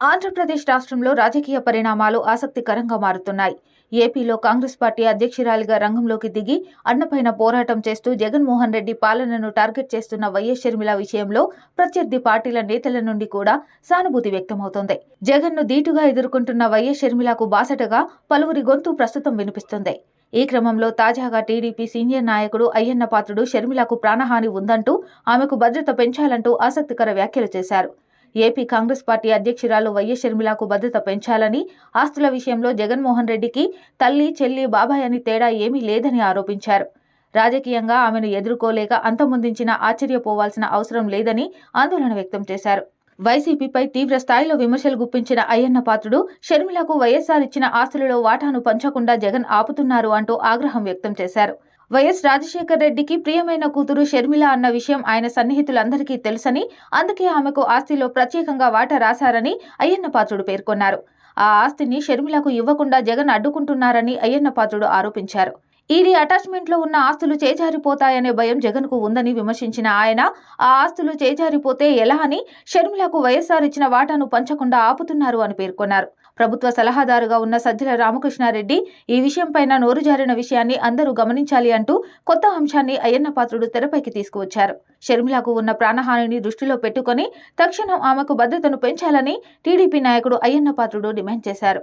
ఆంధ్రప్రదేశ్ రాష్ట్రంలో రాజకీయ పరిణామాలు ఆసక్తికరంగా మారుతున్నాయి. ఏపీలో కాంగ్రెస్ పార్టీ అధ్యక్షురాలిగా రంగంలోకి దిగి అన్నపైన పోరాటం చేస్తూ జగన్మోహన్ రెడ్డి పాలనను టార్గెట్ చేస్తున్న వైఎస్ షర్మిల విషయంలో ప్రత్యర్థి పార్టీల నేతల నుండి కూడా సానుభూతి వ్యక్తమవుతోంది. జగన్ను ధీటుగా ఎదుర్కొంటున్న వైఎస్ షర్మిలకు బాసటగా పలువురి గొంతు ప్రస్తుతం వినిపిస్తుంది. ఈ క్రమంలో తాజాగా టీడీపీ సీనియర్ నాయకుడు అయ్యన్న పాత్రుడు షర్మిలకు ప్రాణహాని ఉందంటూ ఆమెకు భద్రత పెంచాలంటూ ఆసక్తికర వ్యాఖ్యలు చేశారు. ఏపీ కాంగ్రెస్ పార్టీ అధ్యక్షురాలు వైఎస్ షర్మిలకు భద్రత పెంచాలని ఆస్తుల విషయంలో జగన్మోహన్ రెడ్డికి తల్లి చెల్లి బాబాయ్ అని తేడా ఏమీ లేదని ఆరోపించారు. రాజకీయంగా ఆమెను ఎదుర్కోలేక అంతమొందించినా ఆశ్చర్యపోవాల్సిన అవసరం లేదని ఆందోళన వ్యక్తం చేశారు. వైసీపీపై తీవ్ర స్థాయిలో విమర్శలు గుప్పించిన అయ్యన్న పాత్రుడు షర్మిలకు వైఎస్సార్ ఇచ్చిన ఆస్తులలో వాటాను పంచకుండా జగన్ ఆపుతున్నారు అంటూ ఆగ్రహం వ్యక్తం చేశారు. వైఎస్ రాజశేఖర్ రెడ్డికి ప్రియమైన కూతురు షర్మిల అన్న విషయం ఆయన సన్నిహితులందరికీ తెలుసని అందుకే ఆమెకు ఆస్తిలో ప్రత్యేకంగా వాటా రాశారని అయ్యన్న పాత్రుడు పేర్కొన్నారు. ఆ ఆస్తిని షర్మిలకు ఇవ్వకుండా జగన్ అడ్డుకుంటున్నారని అయ్యన్న పాత్రుడు ఆరోపించారు. ఈడీ అటాచ్మెంట్లో ఉన్న ఆస్తులు చేజారిపోతాయనే భయం జగన్కు ఉందని విమర్శించిన ఆయన ఆ ఆస్తులు చేజారిపోతే ఎలా అని షర్మిలకు వైఎస్ఆర్ ఇచ్చిన వాటాను పంచకుండా ఆపుతున్నారు అని పేర్కొన్నారు. ప్రభుత్వ సలహాదారుగా ఉన్న సజ్జల రామకృష్ణారెడ్డి ఈ విషయంపైన నోరు జారిన విషయాన్ని అందరూ గమనించాలి అంటూ కొత్త అంశాన్ని అయ్యన్న పాత్రుడు తెరపైకి తీసుకువచ్చారు. షర్మిలకు ఉన్న ప్రాణహానిని దృష్టిలో పెట్టుకొని తక్షణం ఆమెకు భద్రతను పెంచాలని టీడీపీ నాయకుడు అయ్యన్న పాత్రుడు డిమాండ్ చేశారు.